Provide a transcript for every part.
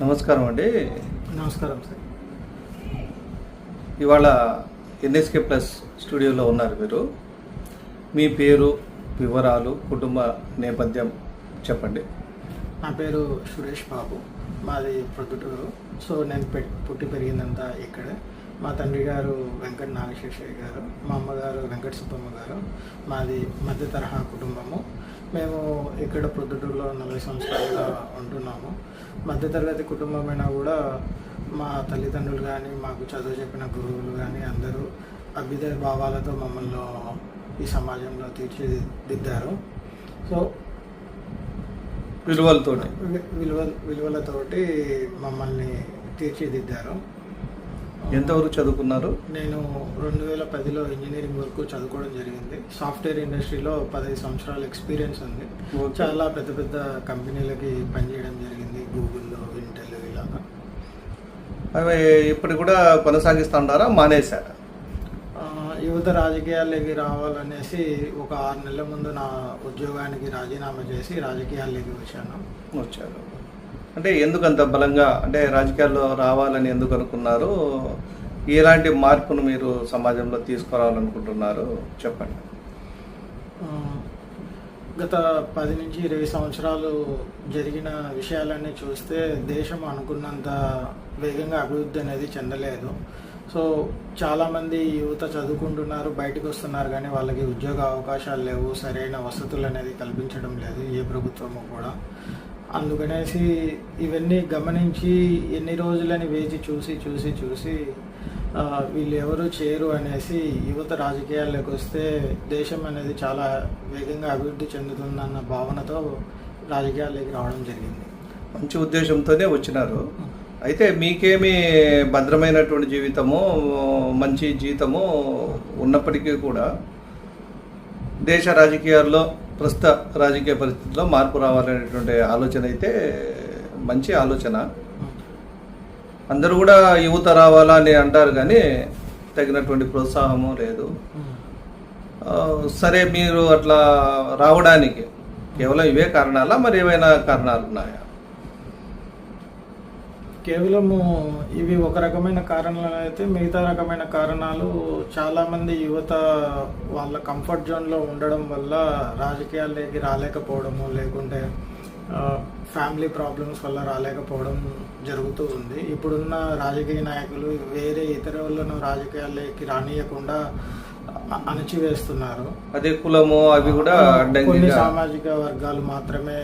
నమస్కారం అండి. నమస్కారం సార్. ఇవాళ ఎన్ఎస్కే ప్లస్ స్టూడియోలో ఉన్నారు మీరు. మీ పేరు వివరాలు కుటుంబ నేపథ్యం చెప్పండి. నా పేరు సురేష్ బాబు. మాది ప్రొద్దుటూరు. సో నేను పె పుట్టి పెరిగిందంతా ఇక్కడే. మా తండ్రి గారు వెంకట నాగశేషయ్య గారు మా అమ్మగారు వెంకట సుబ్బమ్మ గారు. మాది మధ్య తరహా కుటుంబము. మేము ఇక్కడ ప్రొద్దుటూరులో నలభై సంవత్సరాలుగా ఉంటున్నాము. మధ్యతరగతి కుటుంబమైనా కూడా మా తల్లిదండ్రులు కానీ మాకు చదువు చెప్పిన గురువులు కానీ అందరూ అభ్యుదయ భావాలతో మమ్మల్ని ఈ సమాజంలో తీర్చిదిద్దారు. సో విలువలతోటి వి- విలువ విలువలతోటి మమ్మల్ని తీర్చిదిద్దారు. ఎంతవరకు చదువుకున్నారు? నేను రెండు వేల పదిలో ఇంజనీరింగ్ వరకు చదువుకోవడం జరిగింది. సాఫ్ట్వేర్ ఇండస్ట్రీలో పదహైదు సంవత్సరాల ఎక్స్పీరియన్స్ ఉంది. చాలా పెద్ద పెద్ద కంపెనీలకి పనిచేయడం జరిగింది. అవి ఇప్పుడు కూడా కొనసాగిస్తుంటారా మానేశారా? యువత రాజకీయాల్లోకి రావాలనేసి ఒక ఆరు నెలల ముందు నా ఉద్యోగానికి రాజీనామా చేసి రాజకీయాల్లోకి వచ్చాను. వచ్చారు. అంటే ఎందుకు అంత బలంగా అంటే రాజకీయాల్లో రావాలని ఎందుకు అనుకున్నారు? ఎలాంటి మార్పును మీరు సమాజంలో తీసుకురావాలనుకుంటున్నారు? చెప్పండి. గత పది నుంచి ఇరవై సంవత్సరాలు జరిగిన విషయాలన్నీ చూస్తే దేశం అనుకున్నంత వేగంగా అభివృద్ధి అనేది చెందలేదు. సో చాలామంది యువత చదువుకుంటున్నారు బయటకు వస్తున్నారు కానీ వాళ్ళకి ఉద్యోగ అవకాశాలు లేవు సరైన వసతులు అనేది కల్పించడం లేదు ఏ ప్రభుత్వము కూడా. అందుకనేసి ఇవన్నీ గమనించి ఎన్ని రోజులని వేచి చూసి చూసి చూసి వీళ్ళు ఎవరు చేయరు అనేసి యువత రాజకీయాల్లోకి వస్తే దేశం అనేది చాలా వేగంగా అభివృద్ధి చెందుతుందన్న భావనతో రాజకీయాల్లోకి రావడం జరిగింది. మంచి ఉద్దేశంతోనే వచ్చినారు. అయితే మీకేమి భద్రమైనటువంటి జీవితము మంచి జీతము ఉన్నప్పటికీ కూడా దేశ రాజకీయాల్లో ప్రస్తుత రాజకీయ పరిస్థితుల్లో మార్పు రావాలనేటువంటి ఆలోచన అయితే మంచి ఆలోచన. అందరూ కూడా యువత రావాలా అని అంటారు కానీ తగినటువంటి ప్రోత్సాహము లేదు. సరే మీరు అట్లా రావడానికి కేవలం ఇవే కారణాలా? మరి ఏమైనా కారణాలు ఉన్నాయా? కేవలము ఇవి ఒక రకమైన కారణాలు అయితే మిగతా రకమైన కారణాలు చాలామంది యువత వాళ్ళ కంఫర్ట్ జోన్లో ఉండడం వల్ల రాజకీయాల్లోకి రాలేకపోవడము లేకుంటే ఫ్యామిలీ ప్రాబ్లమ్స్ వల్ల రాలేకపోవడం జరుగుతూ ఉంది. ఇప్పుడున్న రాజకీయ నాయకులు వేరే ఇతరులను రాజకీయాల్లోకి రానియకుండా అణచివేస్తున్నారు. అదే కులము అవి కూడా కొన్ని సామాజిక వర్గాలు మాత్రమే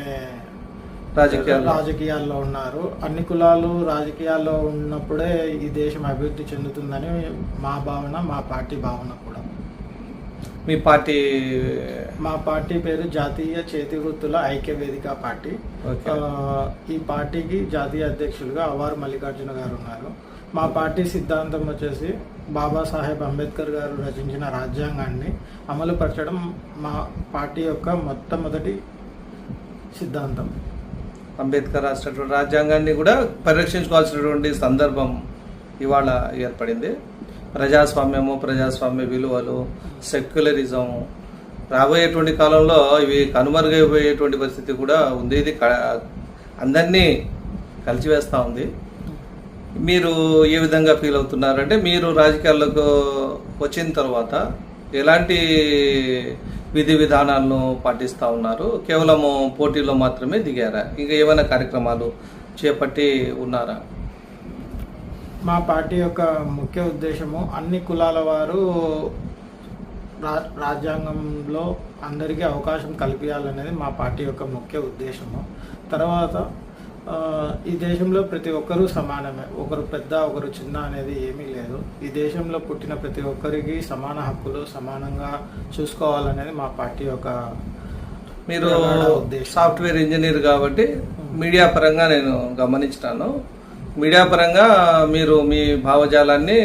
రాజకీయాల్లో ఉన్నారు. అన్ని కులాలు రాజకీయాల్లో ఉన్నప్పుడే ఈ దేశం అభివృద్ధి చెందుతుందని మా భావన మా పార్టీ భావన కూడా. మీ పార్టీ మా పార్టీ పేరు జాతీయ చేతి వృత్తుల ఐక్య వేదిక పార్టీ ఈ పార్టీకి జాతీయ అధ్యక్షులుగా అవారు మల్లికార్జున గారు ఉన్నారు. మా పార్టీ సిద్ధాంతం వచ్చేసి బాబాసాహెబ్ అంబేద్కర్ గారు రచించిన రాజ్యాంగాన్ని అమలుపరచడం మా పార్టీ యొక్క మొట్టమొదటి సిద్ధాంతం. అంబేద్కర్ రాసినటువంటి రాజ్యాంగాన్ని కూడా పరిరక్షించుకోవాల్సినటువంటి సందర్భం ఇవాళ ఏర్పడింది. ప్రజాస్వామ్యము ప్రజాస్వామ్య విలువలు సెక్యులరిజం. రాబోయేటువంటి కాలంలో ఇవి కనుమరుగైపోయేటువంటి పరిస్థితి కూడా ఉంది. ఇది అందరినీ కలిసివేస్తూ ఉంది. మీరు ఏ విధంగా ఫీల్ అవుతున్నారంటే మీరు రాజకీయాల్లోకి వచ్చిన తర్వాత ఎలాంటి విధి విధానాలను పాటిస్తూ ఉన్నారు? కేవలము పోటీలో మాత్రమే దిగారా? ఇంకా ఏమైనా కార్యక్రమాలు చేపట్టి ఉన్నారా? మా పార్టీ యొక్క ముఖ్య ఉద్దేశము అన్ని కులాల వారు రా రాజ్యాంగంలో అందరికీ అవకాశం కల్పించాలనేది మా పార్టీ యొక్క ముఖ్య ఉద్దేశము. తర్వాత ఈ దేశంలో ప్రతి ఒక్కరూ సమానమే. ఒకరు పెద్ద ఒకరు చిన్న అనేది ఏమీ లేదు. ఈ దేశంలో పుట్టిన ప్రతి ఒక్కరికి సమాన హక్కులు సమానంగా చూసుకోవాలనేది మా పార్టీ యొక్క మీరు. సాఫ్ట్వేర్ ఇంజనీర్ కాబట్టి మీడియా పరంగా నేను గమనించినాను. మీడియా పరంగా మీరు మీ భావజాలాన్ని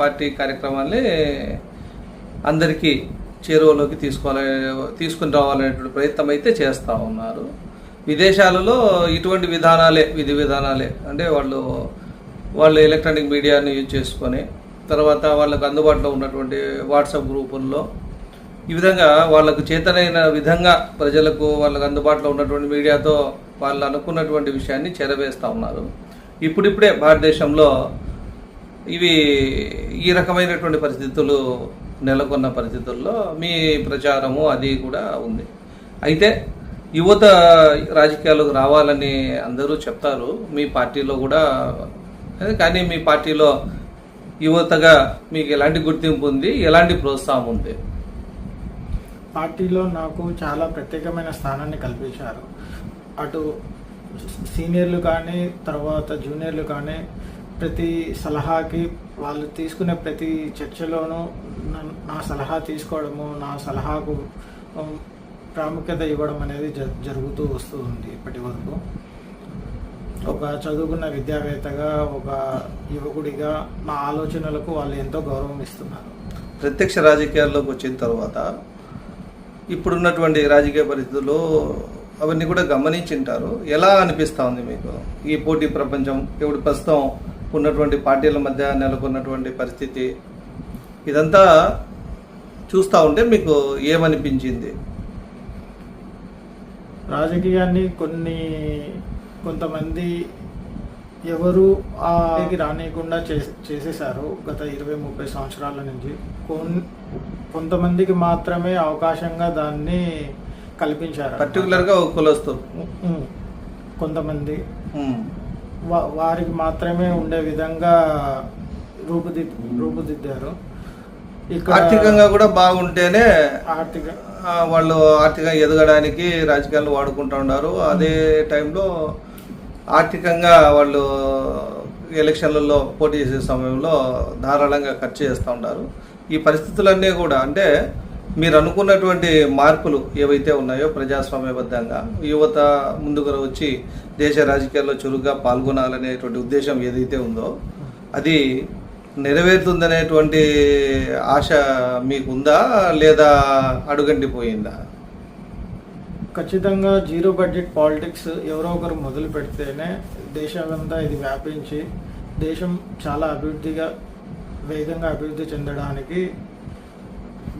పార్టీ కార్యక్రమాల్ని అందరికీ చేరువలోకి తీసుకోవాలి తీసుకుని రావాలనేటువంటి ప్రయత్నం అయితే చేస్తూ ఉన్నారు. విదేశాలలో ఇటువంటి విధానాలే విధి విధానాలే. అంటే వాళ్ళు వాళ్ళు ఎలక్ట్రానిక్ మీడియాని యూజ్ చేసుకొని తర్వాత వాళ్ళకు అందుబాటులో ఉన్నటువంటి వాట్సాప్ గ్రూపుల్లో ఈ విధంగా వాళ్ళకు చేతనైన విధంగా ప్రజలకు వాళ్ళకు అందుబాటులో ఉన్నటువంటి మీడియాతో వాళ్ళు అనుకున్నటువంటి విషయాన్ని చేరవేస్తూ ఉన్నారు. ఇప్పుడిప్పుడే భారతదేశంలో ఇవి ఈ రకమైనటువంటి పరిస్థితులు నెలకొన్న పరిస్థితుల్లో మీ ప్రచారము అది కూడా ఉంది. అయితే యువత రాజకీయాలకు రావాలని అందరూ చెప్తారు. మీ పార్టీలో కూడా కానీ మీ పార్టీలో యువతగా మీకు ఎలాంటి గుర్తింపు ఉంది? ఎలాంటి ప్రోత్సాహం ఉంది? పార్టీలో నాకు చాలా ప్రత్యేకమైన స్థానాన్ని కల్పించారు. అటు సీనియర్లు కానీ తర్వాత జూనియర్లు కానీ ప్రతి సలహాకి వాళ్ళు తీసుకునే ప్రతి చర్చలోనూ నా సలహా తీసుకోవడము నా సలహాకు ప్రాముఖ్యత ఇవ్వడం అనేది జ- జరుగుతూ వస్తూ ఉంది ఇప్పటి వరకు. ఒక చదువుకున్న విద్యావేత్తగా ఒక యువకుడిగా నా ఆలోచనలకు వాళ్ళు ఎంతో గౌరవం ఇస్తున్నారు. ప్రత్యక్ష రాజకీయాల్లోకి వచ్చిన తర్వాత ఇప్పుడున్నటువంటి రాజకీయ పరిస్థితుల్లో అవన్నీ కూడా గమనించింటారు. ఎలా అనిపిస్తూ ఉంది మీకు? ఈ పోటీ ప్రపంచం ఇప్పుడు ప్రస్తుతం ఉన్నటువంటి పార్టీల మధ్య నెలకొన్నటువంటి పరిస్థితి ఇదంతా చూస్తూ ఉంటే మీకు ఏమనిపించింది? రాజకీయాన్ని కొన్ని కొంతమంది ఎవరు ఆకి రానియకుండా చేసే- చేసేశారు గత ఇరవై ముప్పై సంవత్సరాల నుంచి. కొన్- కొంతమందికి మాత్రమే అవకాశంగా దాన్ని కల్పించారు పర్టికులర్గా ఒక కులస్తులు ఉమ్. కొంతమంది. వారికి మాత్రమే ఉండే విధంగా రూపుదిద్ రూపుదిద్దారు. ఆర్థికంగా కూడా బాగుంటేనే ఆర్థిక వాళ్ళు ఆర్థికంగా ఎదగడానికి రాజకీయాలు వాడుకుంటూ ఉన్నారు. అదే టైంలో ఆర్థికంగా వాళ్ళు ఎలక్షన్లలో పోటీ చేసే సమయంలో ధారాళంగా ఖర్చు చేస్తూ ఉంటారు ఈ పరిస్థితులన్నీ కూడా అంటే మీరు అనుకున్నటువంటి మార్పులు ఏవైతే ఉన్నాయో ప్రజాస్వామ్యబద్ధంగా యువత ముందుకు వచ్చి దేశ రాజకీయాల్లో చురుగ్గా పాల్గొనాలనేటువంటి ఉద్దేశం ఏదైతే ఉందో అది నెరవేరుతుందనేటువంటి ఆశ మీకుందా లేదా అడుగంటిపోయిందా ఖచ్చితంగా జీరో బడ్జెట్ పాలిటిక్స్ ఎవరో ఒకరు మొదలు పెడితేనే దేశమంతా ఇది వ్యాపించి దేశం చాలా అభివృద్ధిగా వేగంగా అభివృద్ధి చెందడానికి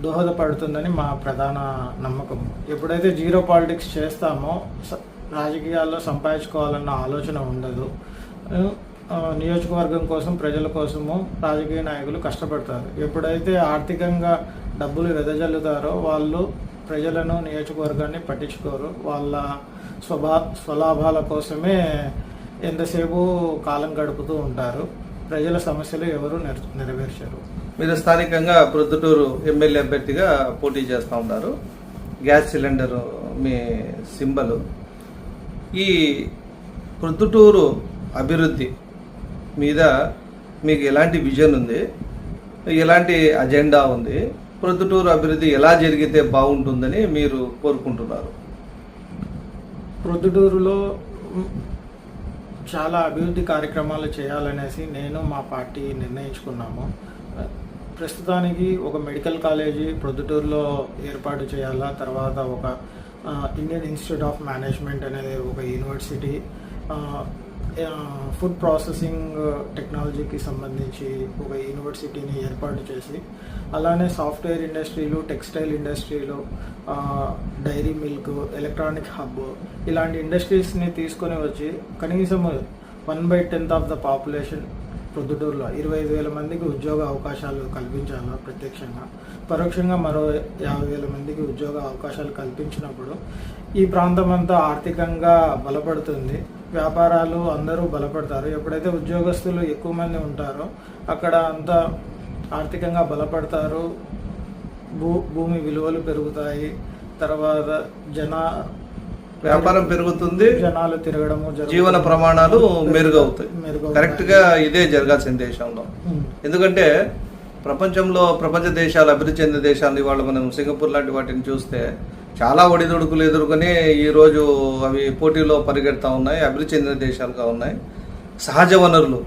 దోహదపడుతుందని మా ప్రధాన నమ్మకం. ఎప్పుడైతే జీరో పాలిటిక్స్ చేస్తామో స- రాజకీయాల్లో సంపాదించుకోవాలన్న ఆలోచన ఉండదు. నియోజకవర్గం కోసం ప్రజల కోసము రాజకీయ నాయకులు కష్టపడతారు. ఎప్పుడైతే ఆర్థికంగా డబ్బులు వెదజల్లుతారో వాళ్ళు ప్రజలను నియోజకవర్గాన్ని పట్టించుకోరు. వాళ్ళ స్వభా స్వలాభాల కోసమే ఎంతసేపు కాలం గడుపుతూ ఉంటారు. ప్రజల సమస్యలు ఎవరు నెర- నెరవేర్చరు. మీరు స్థానికంగా ప్రొద్దుటూరు ఎమ్మెల్యే అభ్యర్థిగా పోటీ చేస్తూ ఉన్నారు. గ్యాస్ సిలిండర్ మీ సింబలు. ఈ ప్రొద్దుటూరు అభివృద్ధి మీద మీకు ఎలాంటి విజన్ ఉంది? ఎలాంటి అజెండా ఉంది? ప్రొద్దుటూరు అభివృద్ధి ఎలా జరిగితే బాగుంటుందని మీరు కోరుకుంటున్నారు? ప్రొద్దుటూరులో చాలా అభివృద్ధి కార్యక్రమాలు చేయాలనేసి నేను మా పార్టీ నిర్ణయించుకున్నాము. ప్రస్తుతానికి ఒక మెడికల్ కాలేజీ ప్రొద్దుటూరులో ఏర్పాటు చేయాలా తర్వాత ఒక ఇండియన్ ఇన్స్టిట్యూట్ ఆఫ్ మేనేజ్మెంట్ అనేది ఒక యూనివర్సిటీ ఫుడ్ ప్రాసెసింగ్ టెక్నాలజీకి సంబంధించి ఒక యూనివర్సిటీని ఏర్పాటు చేసి అలానే సాఫ్ట్వేర్ ఇండస్ట్రీలు టెక్స్టైల్ ఇండస్ట్రీలు డైరీ మిల్క్ ఎలక్ట్రానిక్ హబ్ ఇలాంటి ఇండస్ట్రీస్ని తీసుకొని వచ్చి కనీసం one by tenth of the population ప్రొద్దుటూరులో ఇరవై ఐదు వేల మందికి ఉద్యోగ అవకాశాలు కల్పించాలా ప్రత్యక్షంగా? పరోక్షంగా మరో యాభై వేల మందికి ఉద్యోగ అవకాశాలు కల్పించినప్పుడు ఈ ప్రాంతం అంతా ఆర్థికంగా బలపడుతుంది. వ్యాపారాలు అందరూ బలపడతారు. ఎప్పుడైతే ఉద్యోగస్తులు ఎక్కువ మంది ఉంటారో అక్కడ అంతా ఆర్థికంగా బలపడతారు. భూ భూమి విలువలు పెరుగుతాయి. తర్వాత జన వ్యాపారం పెరుగుతుంది. జనాలు తిరగడము. జీవన ప్రమాణాలు మెరుగవుతాయి. కరెక్ట్గా ఇదే జరగాల్సిన దేశంలో. ఎందుకంటే ప్రపంచంలో ప్రపంచ దేశాలు అభివృద్ధి చెందిన దేశాలు ఇవాళ మనం సింగపూర్ లాంటి వాటిని చూస్తే చాలా ఒడిదుడుకులు ఎదుర్కొని ఈరోజు అవి పోటీలో పరిగెడతా ఉన్నాయి అభివృద్ధి చెందిన దేశాలుగా ఉన్నాయి. సహజ వనరులు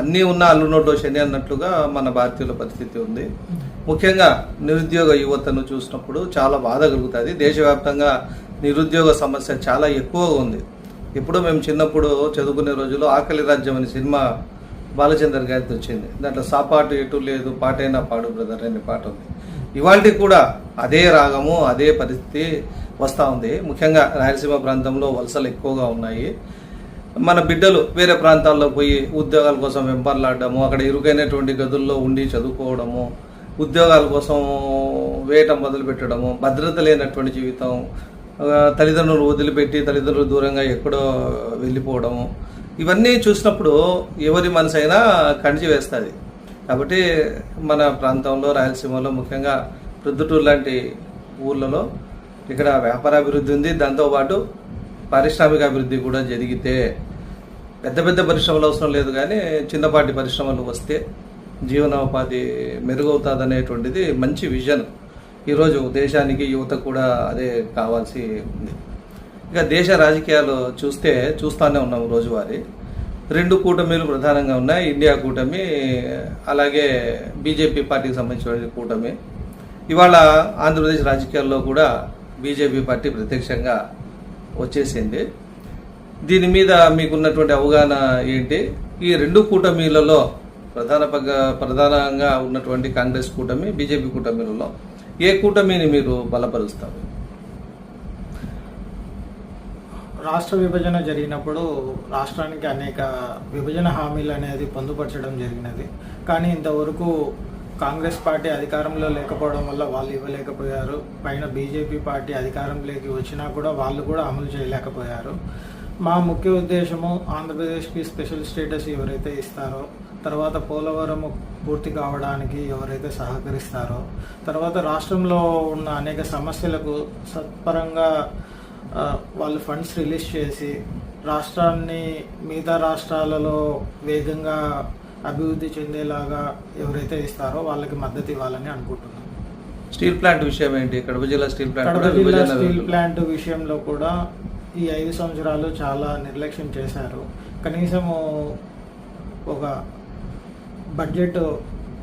అన్నీ ఉన్న అల్లునోటో శని అన్నట్లుగా మన భారతీయుల పరిస్థితి ఉంది. ముఖ్యంగా నిరుద్యోగ యువతను చూసినప్పుడు చాలా బాధ కలుగుతుంది. దేశవ్యాప్తంగా నిరుద్యోగ సమస్య చాలా ఎక్కువగా ఉంది. ఇప్పుడు మేము చిన్నప్పుడు చదువుకునే రోజుల్లో ఆకలి రాజ్యం అనే సినిమా బాలచందర్ గారితో వచ్చింది. దాంట్లో సాపాటు ఎటు లేదు పాటైనా పాడు బ్రదర్ అనే పాట ఉంది. ఇవాళ కూడా అదే రాగము అదే పరిస్థితి వస్తూ ఉంది. ముఖ్యంగా రాయలసీమ ప్రాంతంలో వలసలు ఎక్కువగా ఉన్నాయి. మన బిడ్డలు వేరే ప్రాంతాల్లో పోయి ఉద్యోగాల కోసం వెంపర్లాడము అక్కడ ఇరుకైనటువంటి గదుల్లో ఉండి చదువుకోవడము ఉద్యోగాల కోసం వేయటం మొదలుపెట్టడము భద్రత లేనటువంటి జీవితం తల్లిదండ్రులు వదిలిపెట్టి తల్లిదండ్రులు దూరంగా ఎక్కడో వెళ్ళిపోవడము ఇవన్నీ చూసినప్పుడు ఎవరి మనసు అయినా కణిచి వేస్తుంది. కాబట్టి మన ప్రాంతంలో రాయలసీమలో ముఖ్యంగా ప్రొద్దుటూరు లాంటి ఊర్లలో ఇక్కడ వ్యాపార అభివృద్ధి ఉంది దాంతోపాటు పారిశ్రామిక అభివృద్ధి కూడా జరిగితే పెద్ద పెద్ద పరిశ్రమలు అవసరం లేదు కానీ చిన్నపాటి పరిశ్రమలు వస్తే జీవనోపాధి మెరుగవుతుంది అనేటువంటిది మంచి విజన్. ఈరోజు దేశానికి యువత కూడా అదే కావాల్సి ఉంది. ఇక దేశ రాజకీయాలు చూస్తే చూస్తూనే ఉన్నాం రోజువారీ. రెండు కూటమిలు ప్రధానంగా ఉన్నాయి. ఇండియా కూటమి అలాగే బీజేపీ పార్టీకి సంబంధించిన కూటమి. ఇవాళ ఆంధ్రప్రదేశ్ రాజకీయాల్లో కూడా బీజేపీ పార్టీ ప్రత్యక్షంగా వచ్చేసింది. దీని మీద మీకున్నటువంటి అవగాహన ఏంటి? ఈ రెండు కూటమిలలో ప్రధాన పగ- ప్రధానంగా ఉన్నటువంటి కాంగ్రెస్ కూటమి బీజేపీ కూటమిలలో ఏ కూటమిని మీరు బలపరుస్తారు? రాష్ట్ర విభజన జరిగినప్పుడు రాష్ట్రానికి అనేక విభజన హామీలు అనేది పొందుపరచడం జరిగినది. కానీ ఇంతవరకు కాంగ్రెస్ పార్టీ అధికారంలో లేకపోవడం వల్ల వాళ్ళు ఇవ్వలేకపోయారు. పైన బీజేపీ పార్టీ అధికారంలోకి వచ్చినా కూడా వాళ్ళు కూడా అమలు చేయలేకపోయారు. మా ముఖ్య ఉద్దేశము ఆంధ్రప్రదేశ్కి స్పెషల్ స్టేటస్ ఎవరైతే ఇస్తారో తర్వాత పోలవరం పూర్తి కావడానికి ఎవరైతే సహకరిస్తారో తర్వాత రాష్ట్రంలో ఉన్న అనేక సమస్యలకు సత్పరంగా వాళ్ళు ఫండ్స్ రిలీజ్ చేసి రాష్ట్రాన్ని మిగతా రాష్ట్రాలలో వేగంగా అభివృద్ధి చెందేలాగా ఎవరైతే ఇస్తారో వాళ్ళకి మద్దతు ఇవ్వాలని అనుకుంటున్నాను స్టీల్ ప్లాంట్ విషయం ఏంటి? కడప జిల్లా స్టీల్ ప్లాంట్ స్టీల్ ప్లాంట్ విషయంలో కూడా ఈ ఐదు సంవత్సరాలు చాలా నిర్లక్ష్యం చేశారు. కనీసము ఒక బడ్జెట్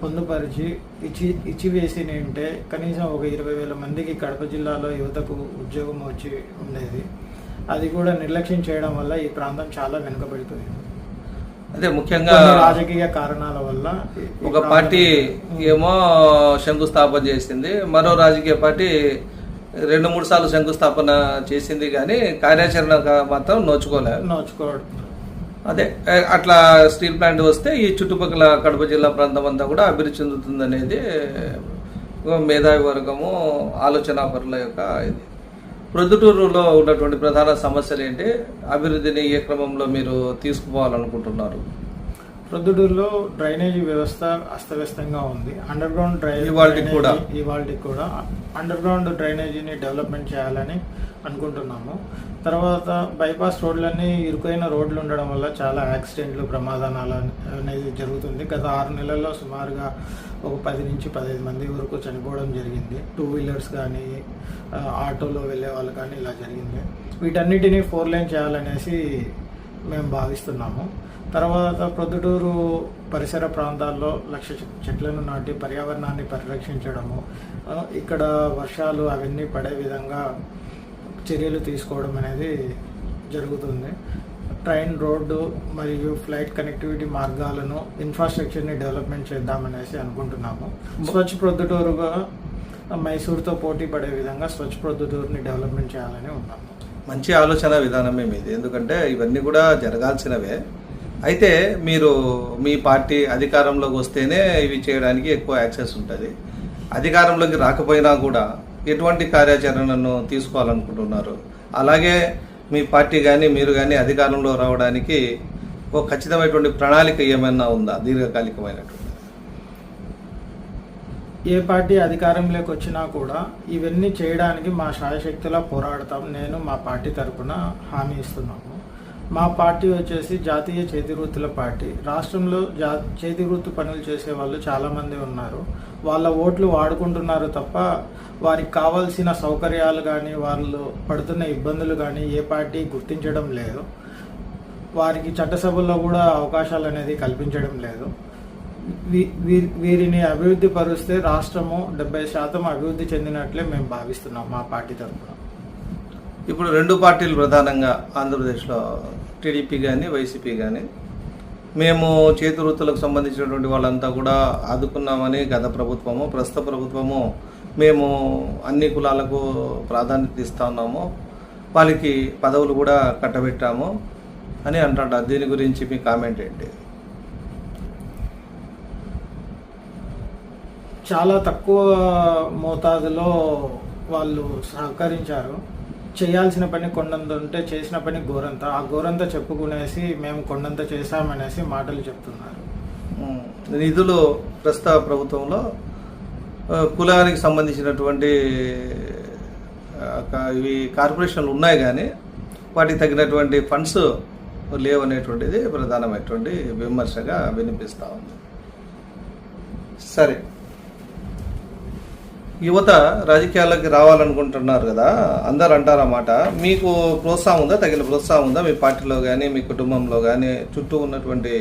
పొందుపరిచి ఇచ్చి ఇచ్చివేసి ఉంటే కనీసం ఒక ఇరవై వేల మందికి కడప జిల్లాలో యువతకు ఉద్యోగం వచ్చి ఉండేది. అది కూడా నిర్లక్ష్యం చేయడం వల్ల ఈ ప్రాంతం చాలా వెనుకబడిపోయింది. అదే ముఖ్యంగా రాజకీయ కారణాల వల్ల ఒక పార్టీ ఏమో శంకుస్థాపన చేసింది మరో రాజకీయ పార్టీ రెండు మూడు సార్లు శంకుస్థాపన చేసింది కానీ కార్యాచరణ మాత్రం నోచుకోలేదు నోచుకోవడం అదే అట్లా స్టీల్ ప్లాంట్ వస్తే ఈ చుట్టుపక్కల కడప జిల్లా ప్రాంతం అంతా కూడా అభివృద్ధి చెందుతుంది అనేది మేధావి వర్గము ఆలోచన పరుల యొక్క ఇది. ప్రొద్దుటూరులో ఉన్నటువంటి ప్రధాన సమస్యలు ఏంటి? అభివృద్ధిని ఏ క్రమంలో మీరు తీసుకుపోవాలనుకుంటున్నారు? ప్రొద్దుటూరులో డ్రైనేజీ వ్యవస్థ అస్తవ్యస్తంగా ఉంది. అండర్ గ్రౌండ్ డ్రైనేజ్ కూడా. ఇవాళకి కూడా. అండర్ గ్రౌండ్ డ్రైనేజీని డెవలప్మెంట్ చేయాలని అనుకుంటున్నాము. తర్వాత బైపాస్ రోడ్లన్నీ ఇరుకైన రోడ్లు ఉండడం వల్ల చాలా యాక్సిడెంట్లు ప్రమాదాలు అనేది జరుగుతుంది. గత ఆరు నెలల్లో సుమారుగా ఒక పది నుంచి పదిహేను మంది వరకు చనిపోవడం జరిగింది. టూ వీలర్స్ కానీ ఆటోలో వెళ్ళే వాళ్ళు కానీ ఇలా జరిగింది. వీటన్నిటిని ఫోర్ లైన్ చేయాలనేసి మేము భావిస్తున్నాము. తర్వాత ప్రొద్దుటూరు పరిసర ప్రాంతాల్లో లక్ష చెట్లను నాటి పర్యావరణాన్ని పరిరక్షించడము ఇక్కడ వర్షాలు అవన్నీ పడే విధంగా చర్యలు తీసుకోవడం అనేది జరుగుతుంది. ట్రైన్ రోడ్డు మరియు ఫ్లైట్ కనెక్టివిటీ మార్గాలను ఇన్ఫ్రాస్ట్రక్చర్ని డెవలప్మెంట్ చేద్దామనేసి అనుకుంటున్నాము. స్వచ్ఛ ప్రొద్దుటూరుగా మైసూర్తో పోటీ పడే విధంగా స్వచ్ఛ ప్రొద్దుటూరుని డెవలప్మెంట్ చేయాలని ఉన్నాము. మంచి ఆలోచన విధానమే మీది. ఎందుకంటే ఇవన్నీ కూడా జరగాల్సినవే. అయితే మీరు మీ పార్టీ అధికారంలోకి వస్తేనే ఇవి చేయడానికి ఎక్కువ యాక్సెస్ ఉంటుంది. అధికారంలోకి రాకపోయినా కూడా ఎటువంటి కార్యాచరణను తీసుకోవాలనుకుంటున్నారు? అలాగే మీ పార్టీ కానీ మీరు కానీ అధికారంలో రావడానికి ఒక ఖచ్చితమైనటువంటి ప్రణాళిక ఏమైనా ఉందా? దీర్ఘకాలికమైనటువంటి. ఏ పార్టీ అధికారంలోకి వచ్చినా కూడా ఇవన్నీ చేయడానికి మా శాయశక్తిలా పోరాడతాం. నేను మా పార్టీ తరఫున హామీ ఇస్తున్నాము. మా పార్టీ వచ్చేసి జాతీయ చేతివృత్తుల పార్టీ. రాష్ట్రంలో జా చేతివృత్తి పనులు చేసే వాళ్ళు చాలామంది ఉన్నారు. వాళ్ళ ఓట్లు వాడుకుంటున్నారు తప్ప వారికి కావాల్సిన సౌకర్యాలు కానీ వాళ్ళు పడుతున్న ఇబ్బందులు కానీ ఏ పార్టీ గుర్తించడం లేదు. వారికి చట్టసభల్లో కూడా అవకాశాలు అనేది కల్పించడం లేదు. వీ- వీ- వీరిని అభివృద్ధి పరుస్తే రాష్ట్రము డెబ్బై శాతం అభివృద్ధి చెందినట్లే మేము భావిస్తున్నాం మా పార్టీ తరఫున ఇప్పుడు రెండు పార్టీలు ప్రధానంగా ఆంధ్రప్రదేశ్లో టీడీపీ కానీ వైసీపీ కానీ మేము చేతి వృత్తులకు సంబంధించినటువంటి వాళ్ళంతా కూడా ఆదుకున్నామని గత ప్రభుత్వము ప్రస్తుత ప్రభుత్వము మేము అన్ని కులాలకు ప్రాధాన్యత ఇస్తా ఉన్నాము. వాళ్ళకి పదవులు కూడా కట్టబెట్టాము అని అంటాడు. దీని గురించి మీ కామెంట్ ఏంటి? చాలా తక్కువ మోతాదులో వాళ్ళు సహకరించారు. చేయాల్సిన పని కొండంత ఉంటే చేసిన పని గోరంత ఆ గోరంత చెప్పుకునేసి మేము కొండంత చేశామనేసి మాటలు చెప్తున్నారు. నిధులు ప్రస్తుత ప్రభుత్వంలో కులానికి సంబంధించినటువంటి ఇవి కార్పొరేషన్లు ఉన్నాయి కానీ వాటికి తగినటువంటి ఫండ్స్ లేవనేటువంటిది ప్రధానమైనటువంటి విమర్శగా వినిపిస్తూ ఉంది. సరే. యువత రాజకీయాల్లోకి రావాలనుకుంటున్నారు కదా అందరు అంటారన్నమాట మీకు ప్రోత్సాహం ఉందా? తగిన ప్రోత్సాహం ఉందా? మీ పార్టీలో కానీ మీ కుటుంబంలో కానీ చుట్టూ ఉన్నటువంటి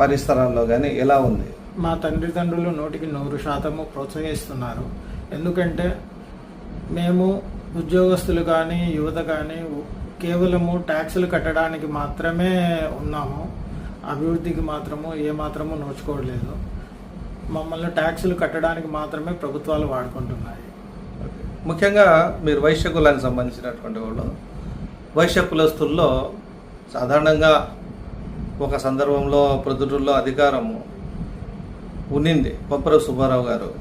పరిసరాల్లో కానీ ఎలా ఉంది? మా తండ్రిదండ్రులు నూటికి నూరు శాతము ప్రోత్సహిస్తున్నారు. ఎందుకంటే మేము ఉద్యోగస్తులు కానీ యువత కానీ కేవలము ట్యాక్సులు కట్టడానికి మాత్రమే ఉన్నాము. అభివృద్ధికి మాత్రము ఏ మాత్రము నోచుకోవట్లేదు. మమ్మల్ని ట్యాక్సులు కట్టడానికి మాత్రమే ప్రభుత్వాలు వాడుకుంటున్నాయి. ముఖ్యంగా మీరు వైశ్య కులానికి సంబంధించినటువంటి వాళ్ళు వైశ్య కులస్తుల్లో సాధారణంగా ఒక సందర్భంలో ప్రొద్దుటూరులో అధికారము ఉన్నింది. కొప్పర సుబ్బారావు గారు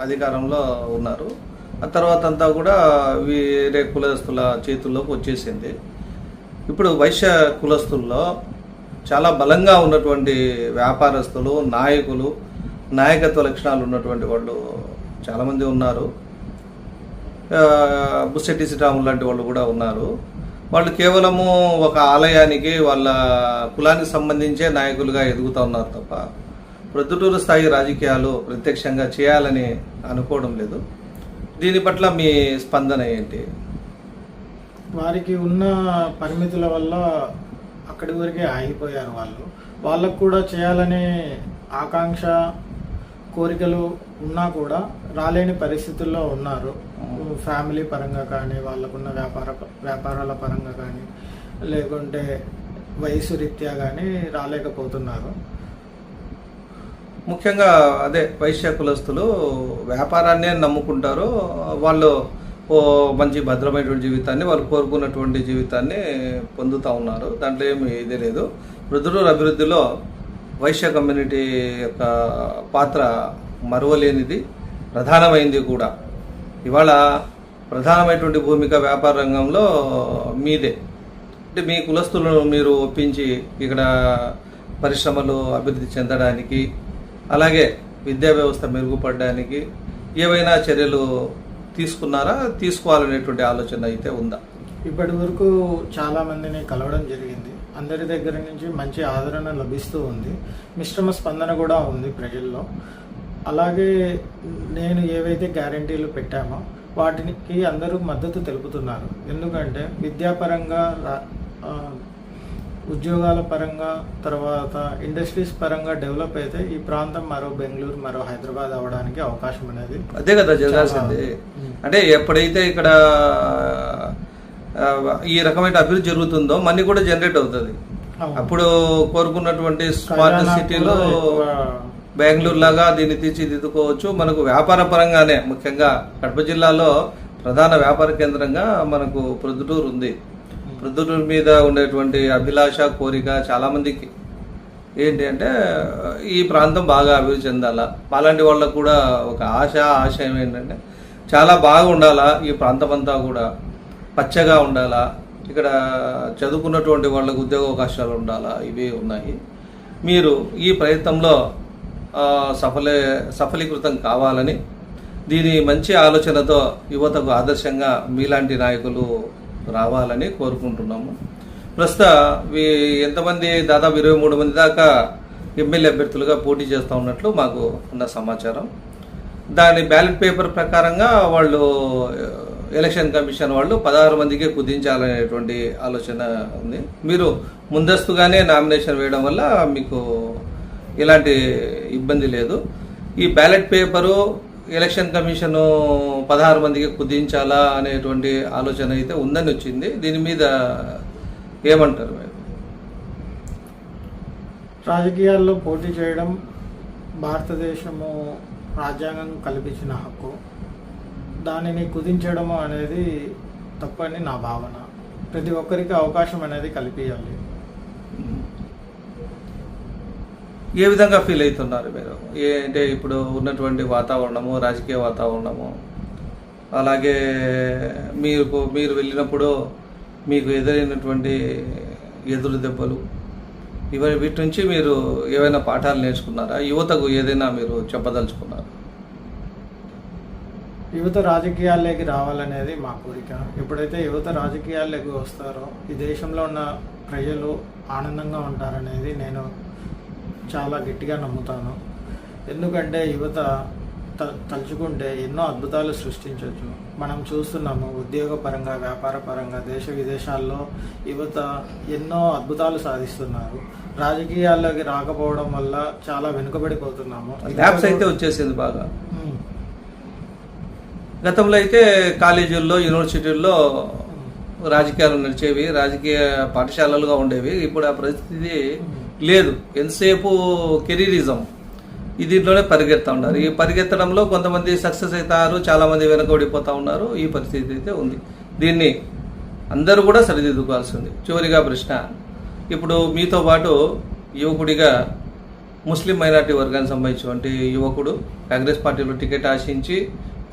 అధికారంలో ఉన్నారు. ఆ తర్వాత అంతా కూడా వేరే కులస్తుల చేతుల్లోకి వచ్చేసింది. ఇప్పుడు వైశ్య కులస్తుల్లో చాలా బలంగా ఉన్నటువంటి వ్యాపారస్తులు నాయకులు నాయకత్వ లక్షణాలు ఉన్నటువంటి వాళ్ళు చాలామంది ఉన్నారు. బుస్సెట్టి శ్రీరాములు లాంటి వాళ్ళు కూడా ఉన్నారు. వాళ్ళు కేవలము ఒక ఆలయానికి వాళ్ళ కులానికి సంబంధించే నాయకులుగా ఎదుగుతూ ఉన్నారు తప్ప ప్రొద్దుటూరు స్థాయి రాజకీయాలు ప్రత్యక్షంగా చేయాలని అనుకోవడం లేదు. దీని పట్ల మీ స్పందన ఏంటి? వారికి ఉన్న పరిమితుల వల్ల అక్కడి వరకే ఆగిపోయారు వాళ్ళు. వాళ్ళకు కూడా చేయాలనే ఆకాంక్ష కోరికలు ఉన్నా కూడా రాలేని పరిస్థితుల్లో ఉన్నారు. ఫ్యామిలీ పరంగా కానీ వాళ్ళకున్న వ్యాపార వ్యాపారాల పరంగా కానీ లేకుంటే వయసు రీత్యా కానీ రాలేకపోతున్నారు. ముఖ్యంగా అదే వైశ్య కులస్తులు వ్యాపారాన్నే నమ్ముకుంటారు. వాళ్ళు ఓ మంచి భద్రమైనటువంటి జీవితాన్ని వాళ్ళు కోరుకున్నటువంటి జీవితాన్ని పొందుతూ ఉన్నారు. దాంట్లో ఏమి ఇదే లేదు. రుద్రూరు అభివృద్ధిలో వైశ్య కమ్యూనిటీ యొక్క పాత్ర మరువలేనిది ప్రధానమైంది కూడా. ఇవాళ ప్రధానమైనటువంటి భూమిక వ్యాపార రంగంలో మీదే. అంటే మీ కులస్తులను మీరు ఒప్పించి ఇక్కడ పరిశ్రమలు అభివృద్ధి చెందడానికి అలాగే విద్యా వ్యవస్థ మెరుగుపడడానికి ఏవైనా చర్యలు తీసుకున్నారా? తీసుకోవాలనేటువంటి ఆలోచన అయితే ఉందా? ఇప్పటి వరకు చాలా మందిని కలవడం జరిగింది. అందరి దగ్గర నుంచి మంచి ఆదరణ లభిస్తూ ఉంది. మిశ్రమ స్పందన కూడా ఉంది ప్రజల్లో. అలాగే నేను ఏవైతే గ్యారంటీలు పెట్టామో వాటికి అందరూ మద్దతు తెలుపుతున్నారు. ఎందుకంటే విద్యాపరంగా ఉద్యోగాల పరంగా తర్వాత ఇండస్ట్రీస్ పరంగా డెవలప్ అయితే ఈ ప్రాంతం మరో బెంగళూరు మరో హైదరాబాద్ అవడానికి అవకాశం అనేది అదే కదా జరగాల్సింది. అంటే ఎప్పుడైతే ఇక్కడ ఈ రకమైన అభివృద్ధి జరుగుతుందో మనీ కూడా జనరేట్ అవుతుంది. అప్పుడు కోరుకున్నటువంటి స్మార్ట్ సిటీలో బెంగళూరు లాగా దీన్ని తీర్చిదిద్దుకోవచ్చు. మనకు వ్యాపార పరంగానే ముఖ్యంగా కడప జిల్లాలో ప్రధాన వ్యాపార కేంద్రంగా మనకు ప్రొద్దుటూరు ఉంది. ప్రొద్దుటూరు మీద ఉండేటువంటి అభిలాష కోరిక చాలా మందికి ఏంటి అంటే ఈ ప్రాంతం బాగా అభివృద్ధి చెందాలా? అలాంటి వాళ్ళకు కూడా ఒక ఆశ ఆశయం ఏంటంటే చాలా బాగా ఉండాలా ఈ ప్రాంతం అంతా కూడా? పచ్చగా ఉండాలా? ఇక్కడ చదువుకున్నటువంటి వాళ్ళకు ఉద్యోగ అవకాశాలు ఉండాలా? ఇవి ఉన్నాయి. మీరు ఈ ప్రయత్నంలో సఫలే సఫలీకృతం కావాలని దీని మంచి ఆలోచనతో యువతకు ఆదర్శంగా మీలాంటి నాయకులు రావాలని కోరుకుంటున్నాము. ప్రస్తుత ఎంతమంది దాదాపు ఇరవై మూడు మంది దాకా ఎమ్మెల్యే అభ్యర్థులుగా పోటీ చేస్తూ ఉన్నట్లు మాకు ఉన్న సమాచారం. దాని బ్యాలెట్ పేపర్ ప్రకారంగా వాళ్ళు ఎలక్షన్ కమిషన్ వాళ్ళు పదహారు మందికే కుదించాలనేటువంటి ఆలోచన ఉంది. మీరు ముందస్తుగానే నామినేషన్ వేయడం వల్ల మీకు ఎలాంటి ఇబ్బంది లేదు. ఈ బ్యాలెట్ పేపరు ఎలక్షన్ కమిషను పదహారు మందికి కుదించాలా అనేటువంటి ఆలోచన అయితే ఉందని వచ్చింది. దీని మీద ఏమంటారు మీరు? రాజకీయాల్లో పోటీ చేయడం భారతదేశము రాజ్యాంగం కల్పించిన హక్కు. దానిని కుదించడము అనేది తప్పని నా భావన. ప్రతి ఒక్కరికి అవకాశం అనేది కల్పించాలి ఏ విధంగా ఫీల్ అవుతున్నారు మీరు? ఏ అంటే ఇప్పుడు ఉన్నటువంటి వాతావరణము రాజకీయ వాతావరణము అలాగే మీరు మీరు వెళ్ళినప్పుడు మీకు ఎదురైనటువంటి ఎదురు దెబ్బలు ఇవన్నీ వీటి నుంచి మీరు ఏవైనా పాఠాలు నేర్చుకున్నారా? యువతకు ఏదైనా మీరు చెప్పదలుచుకున్నారా? యువత రాజకీయాల్లోకి రావాలనేది మా కోరిక. ఎప్పుడైతే యువత రాజకీయాల్లోకి వస్తారో ఈ దేశంలో ఉన్న ప్రజలు ఆనందంగా ఉంటారనేది నేను చాలా గట్టిగా నమ్ముతాను. ఎందుకంటే యువత త తలుచుకుంటే ఎన్నో అద్భుతాలు సృష్టించవచ్చు మనం చూస్తున్నాము ఉద్యోగ పరంగా వ్యాపార పరంగా దేశ విదేశాల్లో యువత ఎన్నో అద్భుతాలు సాధిస్తున్నారు. రాజకీయాల్లోకి రాకపోవడం వల్ల చాలా వెనుకబడిపోతున్నాము. ల్యాబ్స్ అయితే వచ్చేసింది బాగా. గతంలో అయితే కాలేజీల్లో యూనివర్సిటీల్లో రాజకీయాలు నడిచేవి రాజకీయ పాఠశాలలుగా ఉండేవి. ఇప్పుడు ఆ పరిస్థితి లేదు. ఎంతసేపు కెరీరిజం దీంట్లోనే పరిగెత్తా ఉన్నారు. ఈ పరిగెత్తడంలో కొంతమంది సక్సెస్ అవుతారు చాలామంది వెనకబడిపోతూ ఉన్నారు. ఈ పరిస్థితి అయితే ఉంది. దీన్ని అందరూ కూడా సరిదిద్దుకోవాల్సింది. చివరిగా ప్రశ్న. ఇప్పుడు మీతో పాటు యువకుడిగా ముస్లిం మైనార్టీ వర్గానికి సంబంధించినటువంటి యువకుడు కాంగ్రెస్ పార్టీలో టికెట్ ఆశించి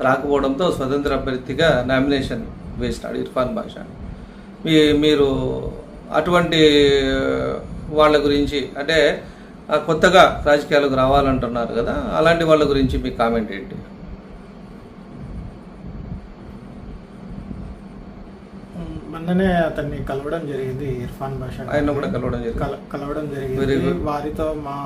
రాకపోవడంతో స్వతంత్ర అభ్యర్థిగా నామినేషన్ వేసినాడు ఇర్ఫాన్ బాషా మీ మీరు అటువంటి వాళ్ళ గురించి అంటే కొత్తగా రాజకీయాలకు రావాలంటున్నారు కదా అలాంటి వాళ్ళ గురించి మీ కామెంట్ ఏంటి మొన్ననే అతన్ని కలవడం జరిగింది ఇర్ఫాన్ బాషా ఆయన. కూడా కలవడం జరిగింది. కల- కలవడం జరిగింది. వారితో మా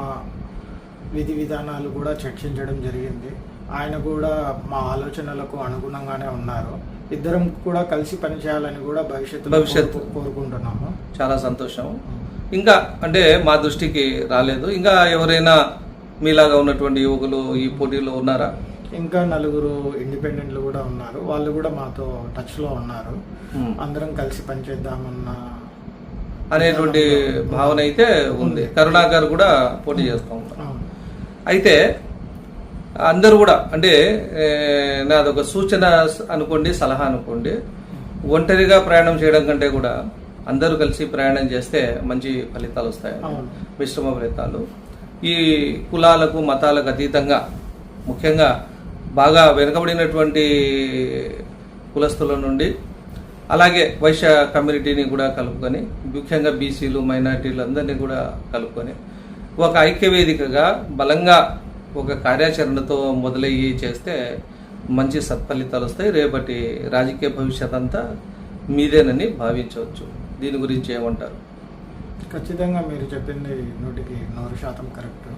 విధి విధానాలు కూడా చర్చించడం జరిగింది ఆయన కూడా మా ఆలోచనలకు అనుగుణంగానే ఉన్నారు. ఇద్దరం కూడా కలిసి పనిచేయాలని కూడా భవిష్యత్తు. కోరుకు- కోరుకుంటున్నాము. చాలా సంతోషం. ఇంకా అంటే మా దృష్టికి రాలేదు. ఇంకా ఎవరైనా మీలాగా ఉన్నటువంటి యువకులు ఈ పోటీలో ఉన్నారా? ఇంకా నలుగురు ఇండిపెండెంట్లు కూడా ఉన్నారు. వాళ్ళు కూడా మాతో టచ్లో ఉన్నారు. అందరం కలిసి పనిచేద్దామన్న అనేటువంటి భావన అయితే ఉంది. కరుణాకర్ కూడా పోటీ చేస్తూ అవును. అయితే అందరూ కూడా అంటే నాదొక సూచన అనుకోండి సలహా అనుకోండి ఒంటరిగా ప్రయాణం చేయడం కంటే కూడా అందరూ కలిసి ప్రయాణం చేస్తే మంచి ఫలితాలు వస్తాయి. మిశ్రమ ఫలితాలు ఈ కులాలకు మతాలకు అతీతంగా ముఖ్యంగా బాగా వెనుకబడినటువంటి కులస్తుల నుండి అలాగే వైశ్య కమ్యూనిటీని కూడా కలుపుకొని ముఖ్యంగా బీసీలు మైనార్టీలు అందరినీ కూడా కలుపుకొని ఒక ఐక్యవేదికగా బలంగా ఒక కార్యాచరణతో మొదలయ్యి చేస్తే మంచి సత్ఫలితాలు వస్తాయి. రేపటి రాజకీయ భవిష్యత్ అంతా మీదేనని భావించవచ్చు. దీని గురించి ఏమంటారు? ఖచ్చితంగా మీరు చెప్పింది నూటికి నూరు శాతం కరెక్ట్.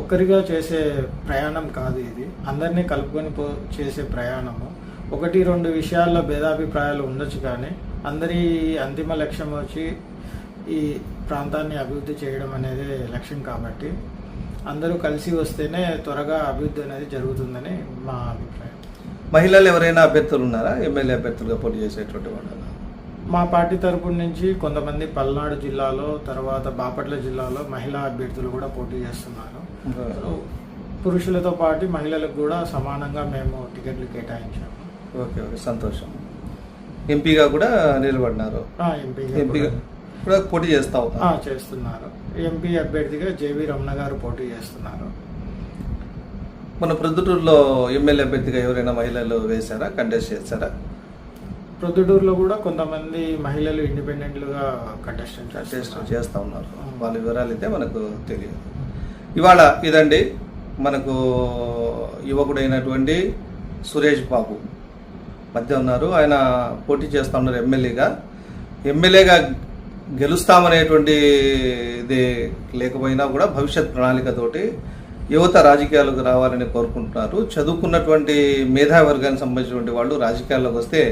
ఒక్కరిగా చేసే ప్రయాణం కాదు ఇది. అందరినీ కలుపుకొని పో చేసే ప్రయాణము. ఒకటి రెండు విషయాల్లో భేదాభిప్రాయాలు ఉండొచ్చు కానీ అందరి అంతిమ లక్ష్యం వచ్చి ఈ ప్రాంతాన్ని అభివృద్ధి చేయడం అనేది లక్ష్యం కాబట్టి అందరూ కలిసి వస్తేనే త్వరగా అభివృద్ధి అనేది జరుగుతుందని మా అభిప్రాయం. మహిళలు ఎవరైనా అభ్యర్థులు ఉన్నారా? ఎమ్మెల్యే అభ్యర్థులుగా పోటీ చేసేటువంటి వాళ్ళు మా పార్టీ తరపు నుంచి కొంతమంది పల్నాడు జిల్లాలో తర్వాత బాపట్ల జిల్లాలో మహిళా అభ్యర్థులు కూడా పోటీ చేస్తున్నారు. పురుషులతో పాటు మహిళలకు కూడా సమానంగా మేము టికెట్లు కేటాయించాము. Okay okay. సంతోషం. ఎంపీగా కూడా నిలబడినారు. ఎంపీగా కూడా- పోటీ చేస్తా చేస్తున్నారు. ఎంపీ అభ్యర్థిగా జేవి రమణ గారు పోటీ చేస్తున్నారు. మన ప్రొద్దుటూరులో ఎమ్మెల్యే అభ్యర్థిగా ఎవరైనా మహిళలు వేశారా? కంటెస్ట్ చేశారా? ప్రొద్దుటూరులో కూడా కొంతమంది మహిళలు ఇండిపెండెంట్లుగా కంటెస్టెంట్ టెస్ట్ చేస్తూ ఉన్నారు. వాళ్ళ వివరాలు అయితే మనకు తెలియదు. ఇవాళ ఇదండి మనకు యువకుడైనటువంటి సురేష్ బాబు మధ్య ఉన్నారు. ఆయన పోటీ చేస్తూ ఉన్నారు ఎమ్మెల్యేగా. ఎమ్మెల్యేగా గెలుస్తామనేటువంటి ఇది లేకపోయినా కూడా భవిష్యత్ ప్రణాళికతోటి యువత రాజకీయాలకు రావాలని కోరుకుంటున్నారు. చదువుకున్నటువంటి మేధావర్గానికి సంబంధించినటువంటి వాళ్ళు రాజకీయాల్లోకి వస్తే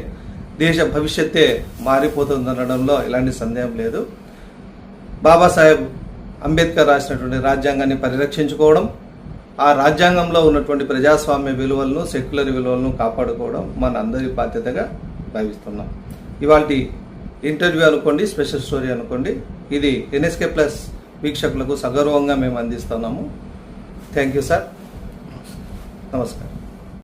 దేశ భవిష్యత్తే మారిపోతుందనడంలో ఎలాంటి సందేహం లేదు. బాబాసాహెబ్ అంబేద్కర్ రాసినటువంటి రాజ్యాంగాన్ని పరిరక్షించుకోవడం ఆ రాజ్యాంగంలో ఉన్నటువంటి ప్రజాస్వామ్య విలువలను సెక్యులర్ విలువలను కాపాడుకోవడం మన అందరి బాధ్యతగా భావిస్తున్నాం. ఇవాళ ఇంటర్వ్యూ అనుకోండి స్పెషల్ స్టోరీ అనుకోండి. ఇది ఎన్ఎస్కే ప్లస్ వీక్షకులకు సగౌరవంగా మేము అందిస్తున్నాము. Thank you sir. నమస్కారం.